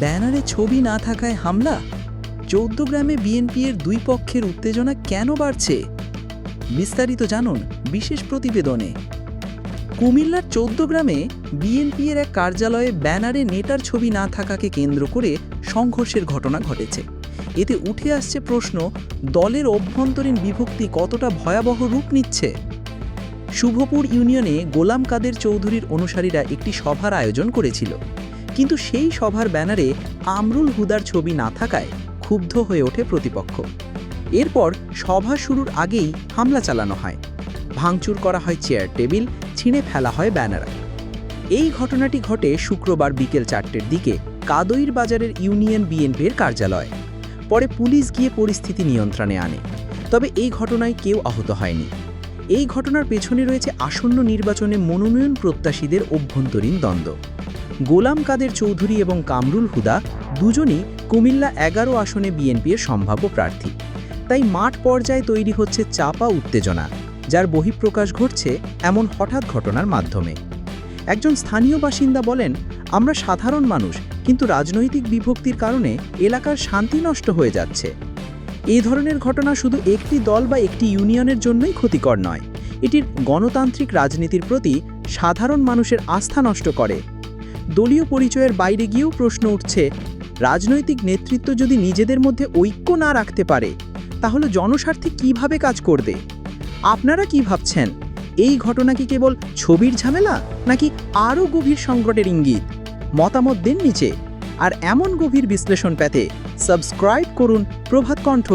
ব্যানারে ছবি না থাকায় হামলা? চৌদ্দ গ্রামে বিএনপি এর দুই পক্ষের উত্তেজনা কেন বাড়ছে? বিস্তারিত জানুন বিশেষ প্রতিবেদনে। কুমিল্লার চৌদ্দ গ্রামে বিএনপি এর এক কার্যালয়ে ব্যানারে নেতার ছবি না থাকাকে কেন্দ্র করে সংঘর্ষের ঘটনা ঘটেছে। এতে উঠে আসছে প্রশ্ন, দলের অভ্যন্তরীণ বিভক্তি কতটা ভয়াবহ রূপ নিচ্ছে? শুভপুর ইউনিয়নে গোলাম কাদের চৌধুরীর অনুসারীরা একটি সভার আয়োজন করেছিল। কিন্তু সেই সভার ব্যানারে আমরুল হুদার ছবি না থাকায় ক্ষুব্ধ হয়ে ওঠে প্রতিপক্ষ। এরপর সভা শুরুর আগেই হামলা চালানো হয়। ভাঙচুর করা হয় চেয়ার, টেবিল, ছিঁড়ে ফেলা হয় ব্যানার। এই ঘটনাটি ঘটে শুক্রবার বিকেল চারটের দিকে কাদইর বাজারের ইউনিয়ন বিএনপির কার্যালয়। পরে পুলিশ গিয়ে পরিস্থিতি নিয়ন্ত্রণে আনে। তবে এই ঘটনায় কেউ আহত হয়নি। এই ঘটনার পেছনে রয়েছে আসন্ন নির্বাচনে মনোনয়ন প্রত্যাশীদের অভ্যন্তরীণ দ্বন্দ্ব। গোলাম কাদের চৌধুরী এবং কামরুল হুদা দুজনই কুমিল্লা এগারো আসনে বিএনপির সম্ভাব্য প্রার্থী। তাই মাঠ পর্যায়ে তৈরি হচ্ছে চাপা উত্তেজনা, যার বহিঃপ্রকাশ ঘটছে এমন হঠাৎ ঘটনার মাধ্যমে। একজন স্থানীয় বাসিন্দা বলেন, আমরা সাধারণ মানুষ, কিন্তু রাজনৈতিক বিভক্তির কারণে এলাকার শান্তি নষ্ট হয়ে যাচ্ছে। এই ধরনের ঘটনা শুধু একটি দল বা একটি ইউনিয়নের জন্যই ক্ষতিকর নয়, এটির গণতান্ত্রিক রাজনীতির প্রতি সাধারণ মানুষের আস্থা নষ্ট করে। দলীয় পরিচয়ের বাইরে গিয়েও প্রশ্ন উঠছে, রাজনৈতিক নেতৃত্ব যদি নিজেদের মধ্যে ঐক্য না রাখতে পারে, তাহলে জনস্বার্থে কীভাবে কাজ করবে? আপনারা কি ভাবছেন? এই ঘটনা কি কেবল ছবির ঝামেলা, নাকি আরও গভীর সংকটের ইঙ্গিত? মতামত দিন নিচে, আর এমন গভীর বিশ্লেষণ পেতে সাবস্ক্রাইব করুন প্রভাত কণ্ঠ